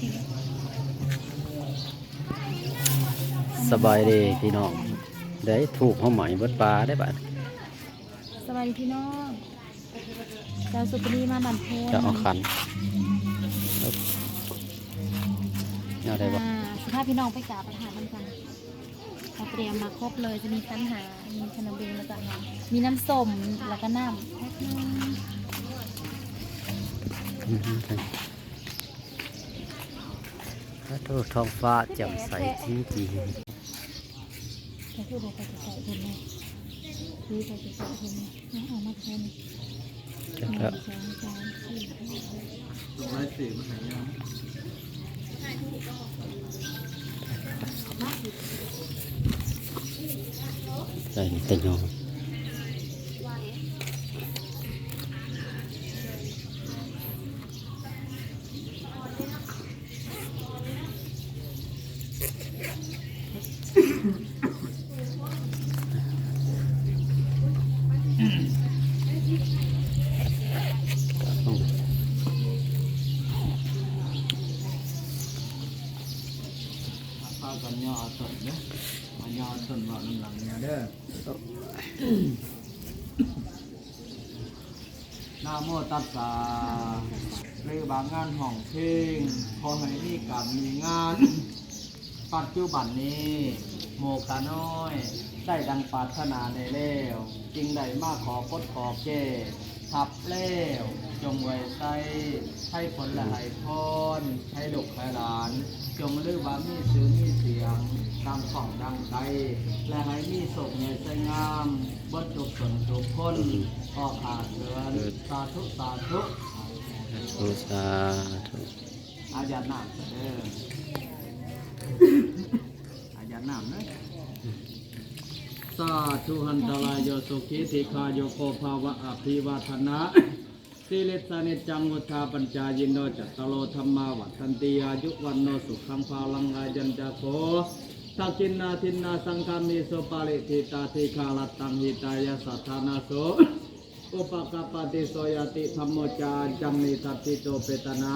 จริงสบายดีพี่น้องได้ถูกเขาไหมเบิดปลาได้บัดสวัสดีพี่น้องเจ้าสุปรีมาบันเพนจะเอาขันเอาได้บ่อ่าสภาพพี่น้องไปกราบประทานน้ำกันเราเตรียมมาครบเลยจะมีคั้นหา มีขนมเบงแล้วก็น้ำมีน้ำส้มแล้วก็น้ำแพ็คนึงอืม ถ้าโทษท้องฟ้าแจ่มใสจริงเขาพูดบอกไปจะใส่เพิ่มไหมคือไปจะใส่เพิ่มไหมน้องเอามาเหจะนึ่งก็สองสามสี่ห้าใส่ต่ยอง พากันย่อสนเด้อ มาย่อสนว่าน้ำหลังเนี่ยเด้อนาโมตัสสะเรือบางงานห้องเพลงพอให้มีการมีงาน ปัจจุบันนี้โมกาน้อย ได้ดังปรารถนาในแล้วจึงได้มาขอพดขอเกทับแล้วจงไว้ใจให้ผลและให้พรให้ลูกให้หลาน จงลือบามีซื้อมีเสียงดังฝ่องดังไกลและให้มีศกในใจงามบดจุกสนทุกคนออกขาดเสือนสาธุสาธุอุสาธุอาญาหนามเด้ออาญาหนามนะสาธุหันตรายโยสุขิธิคาโยโกภาวะอภิวาทนะ สิเลสานิจังวุธาปัญจายินโนจัตตโลธรรมาวัฏันติอายุวันโนสุขังภาลังอายัญจโกทักินนาทินนาสังคามิโสปาริทิตาทิคาลตังหิตายาสัทธานาโสอุปกปปติโสยติธรรมโมจาจัมนิทัติโตเปตนา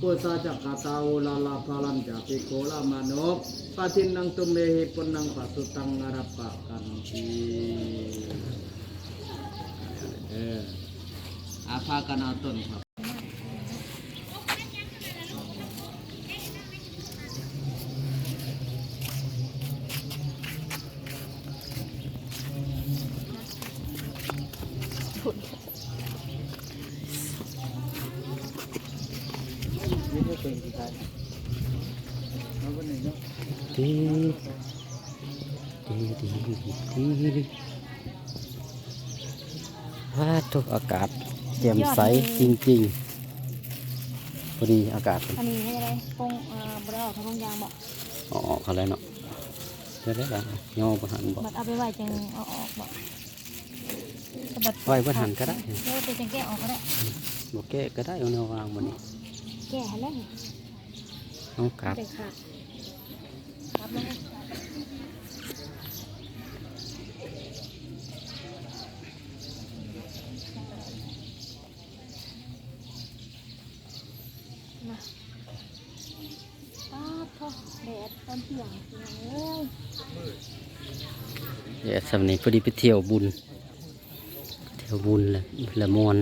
กุสาจักขตาอุลาลาภาลันจะปิโกลามานกปะทินนังตุเมหิปุนังปัสสุตังนารปะกันทีเออ อาภากันเอาต้นครับดีดีดีดีดีว่าทุกอากาศ แจ่มใสจริงๆพอดีอากาศอันนี้ให้อะไรปงเอ่อบริออกทางโรงยางบอกออกเขาแล้วเนาะได้ได้ละย่อประหันบอกบัดเอาไปไว้จังเอาออกบอกบัดไว้ประหันก็ได้เดี๋ยวไปจังแก้ออกก็ได้บอกแก้ก็ได้เอาแนววางบนนี้แก้ให้แล้วน้องกลับเด็กขาดครับลงมาป้าบพ่อแดดตอน เดี๋ยวสำนีพอดีไปเที่ยวบุญ เที่ยวบุญละละมอน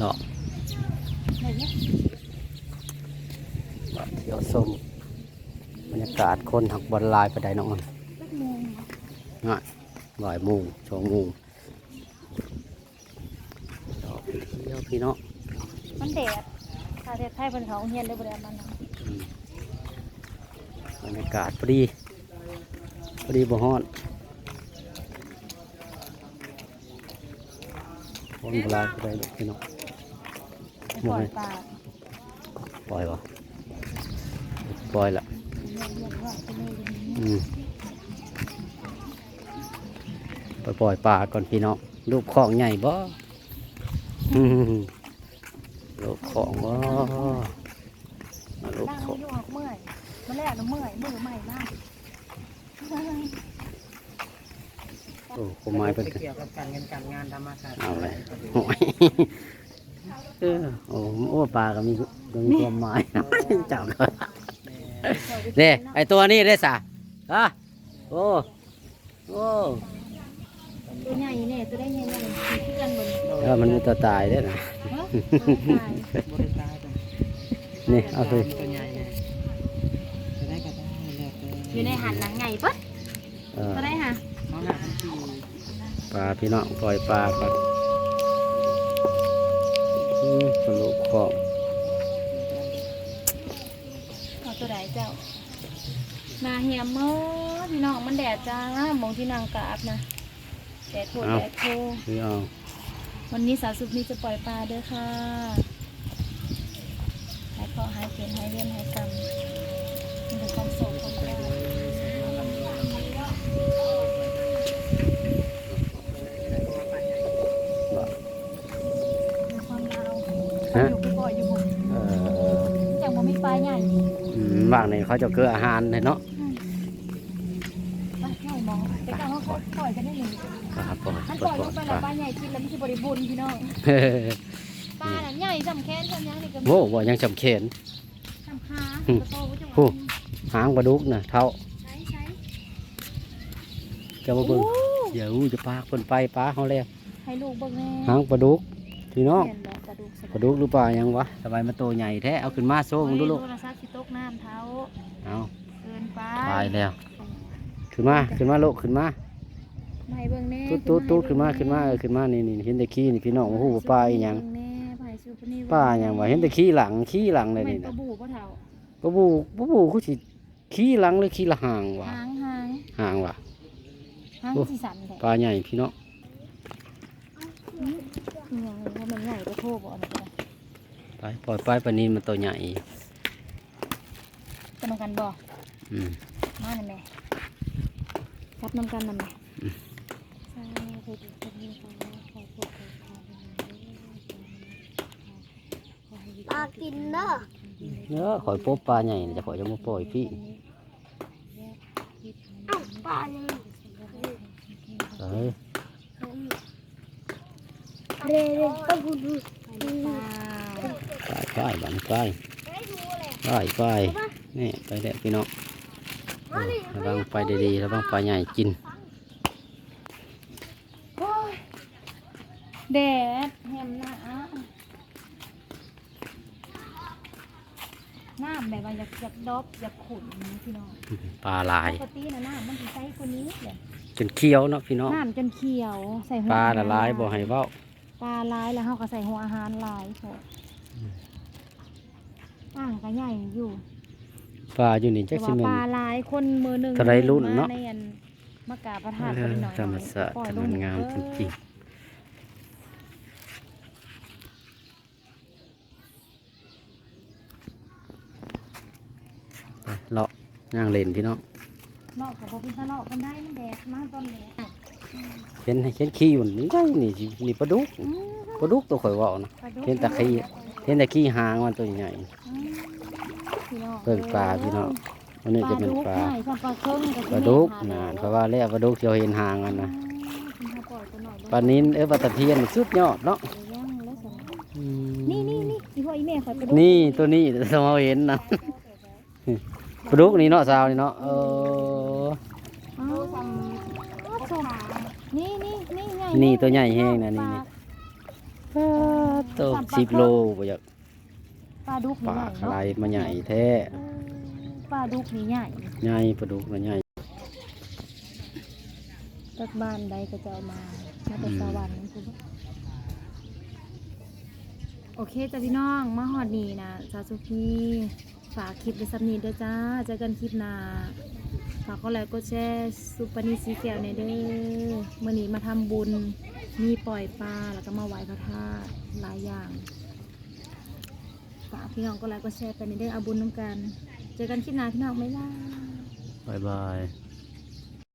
เนาะเที่ยวชมบรรยากาศคนหักบอลลายไปได้น้องหน่ายบ่ายโมงสองโมง เที่ยวพี่น้องมันแดดถ้าเทศไทยเป็นเขาเฮียนได้บ่ได้มันเนาะอืมบรรยากาศพอดีพอดีบ่ฮ้อนคนโบราณไปได้ดอกพี่น้องไปปล่อยปลาปล่อยวะปล่อยละเรียนเรียนว่าไปเลยอย่างนี้อืมไปปล่อยปลาก่อนพี่น้องลูกของใหญ่บ่อืม ลูกของบ่ลูกนั่งของอยู่หักเมื่อยมาแรกน่ะเมื่อยมือใหม่มากโอ้ผมไม้เป็นเกี่ยวกับการเงินการงานทำมาค้าเอาเลยโอ้ยเออโอ้โอ้ปลาก็มีก็มีความหมายนะจับเลยนี่ไอตัวนี้ได้สะฮะโอ้โอ้ ตัวใหญ่เนี่ยตัวได้ใหญ่ใหญ่คือกันบนเออมันมีตัวตายด้วยนะเฮ้ยตายบริการเป็นนี่เอาสิตัวใหญ่เนี่ยจะได้ก็ได้แล้วแต่อยู่ในหันหนังใหญ่ปั๊ดเออตัวได้ค่ะเขาหาทันทีปลาพี่น้องปล่อยปลาก่อนอืมปลาลูกของเอาตัวไหนเจ้านาเหียมเมื่อพี่น้องมันแดดจ้ามองที่นางกราบนะ แดดโคตรแดดโคพี่น้องวันนี้สาวสุขนี้จะปล่อยปลาเด้อค่ะ หายเคราะห์หายเขียนหายเวียนหายกรรมมีแต่ความโศกความเศร้ามีความยาวเขาอยู่ไปปล่อยอยู่หมดเออจังบ่มีปลาใหญ่อืมว่างนี่เขาจะเกลืออาหารเลยเนาะ ปลาใหญ่มองแต่กลางเขาปล่อยกันได้หนึ่ง ครับปล่อยมันปปล่ล่ออยยปลล่องยไปปแล้วลาปลาใหญ่กินแล้วไม่ใช่บริบูรณ์พี่น้องเฮ้ยปลาน่ะใหญ่สำแค้นสำยังนี่ก็โว้บ่ยังจำเขนสำคาอืมกระโตก็จะผู้ว่าหางปลาดุกน่ะเท่าใช้ใช้จะมาเบิ่งโอ้เดี๋ยวจะปลาคนไปปลาเขาแล้วให้ลูกเบิ่งแน่หางปลาดุกพี่น้องเห็นบ่ปลาดุกสปลาดุกหรือปลาหยังวะสบายมาโตใหญ่แท้เอาขึ้นมาโซ่มึงดูลูกโทรศัพท์สิตกน้ำเท้าเอาเกินไปตายแล้วขึ้นมาขึ้นมาลูกขึ้นมา ไม่เบิ่งแน่ตุ๊ดตุ๊ดตุ๊ดขึ้นมาขึ้นมาเออขึ้นมานี่นี่เห็นแต่ขี้นี่พี่น้องโอ้โหปลาอีหยังเบิ่แน่ไผ่ซูปนี่ปลาหยังวะเห็นแต่ขี้หลังขี้หลังเลยไม่นี่ปลานะบูบ่เท่าปลาบูปลาบูเขาสิขี้หลังหรือขี้ละหางวะหางหางหางวะหางโอ้สีสันแท้ปลาใหญ่พี่น้องอืมอิหยังว่ามันใหญ่กว่าโทบ่อันนี้ก็ได้ไปปล่อยไปปลานินมันตัวใหญ่จะนำกันบ่อืมมาหน่อยแม่จับนำกันนำแม่ ปลา กินเด้อเนื้อข่อยพบปลาใหญ่นี่จะข่อยจะมาปล่อยพี่เอ้าปลายังเอ้ยเร่เร่ต้องพูดดูไปไปบันไปไปไปนี่ไปแล้วพี่น้องเออระวังไปดีๆระวังปลาใหญ่กินแดดแฮมหน้าน้ำแบบว่าอยากอยากดอบอยากขุ่นนะพี่น้องปลาลายปกตินะน้ำมันสิใสกว่านี้เลยจนเคี้ยวเนาะพี่น้องน้ำจนเขียวใส่หัวปลาละอหรลายบ่ให้เว้าปลาลายแล้วเขาก็ใส่หัวอาหารลายพออ่างก็ใหญ่อยู่ปลาอยู่นี่จัแต่กสิว่าแม่ปนลาลายคนมือหนึ่งเท่าไรรุ่นเนาะมในอันมากราบพระธาตุเอก็อหน่อยๆธรรมศาสตร์ปล่อยทำลงามจริงๆ ไปเลาะย่างเล่นพี่น้องเลาะกับพอพิทะเลาะกันได้มันแดดมากตอนแดดเห็นเห็นขี้อยู่นี่ได้นี่สินี่ปลาดุกอืมปลาดุกตัวข่อยเว่านะปลาดุกเห็นแต่ขี้เห็นแต่ขี้หางมันตัวใหญ่อืมพี่น้องเพิ่งปลาพี่น้องอันนี้จะเป็นปลาใหญ่ปลาเครื่องบปลาดุกแม่นะหเพราะว่าแล้วปลาดุกเที่ยวเห็นหางมันนะอืมคุณพ่อปล่อยตัวหน่อยปลานินเออปลาตะเพียนสุดยอดเนาะเดี๋ยวย่างแล้วสิอืมนี่นี่นี่อีพ่ออีแม่คอยปลาดุกนี่ตัวนี้เราเห็นนะ ปลาดุกนี่เนาะสาวนี่เนาะเอออ๋อนี่นี่นี่ใหญ่นี่ตัวใหญ่แห้งนะนี่นี่ตัวสิบโลบ่อยากปลาดุกปนี่ลาใหญ่อะไรเนาะมาใหญ่แท้ปลาดุกนี่ใหญ่ใหญ่ปลาดุกมาใหญ่จากบ้านใดก็จะเอามามาแต่สวรรค์คุณโอเคจ้ะพี่น้องมาหอดนี่นะซาสุพี ฝากคลิปไว้สักนิดเด้อจ้า เจอกันคลิปหน้า ฝากก็ไลค์ก็แชร์ซุปปานีสีแก้วในเด้อเมื่อนี้มาทำบุญ มีปล่อยปลา แล้วก็มาไหว้พระธาตุหลายอย่าง ฝากพี่น้องก็ไลค์ก็แชร์ไปในเด้อเอาบุญน้ำกัน เจอกันคลิปหน้าพี่น้องไม่ล่าบายบาย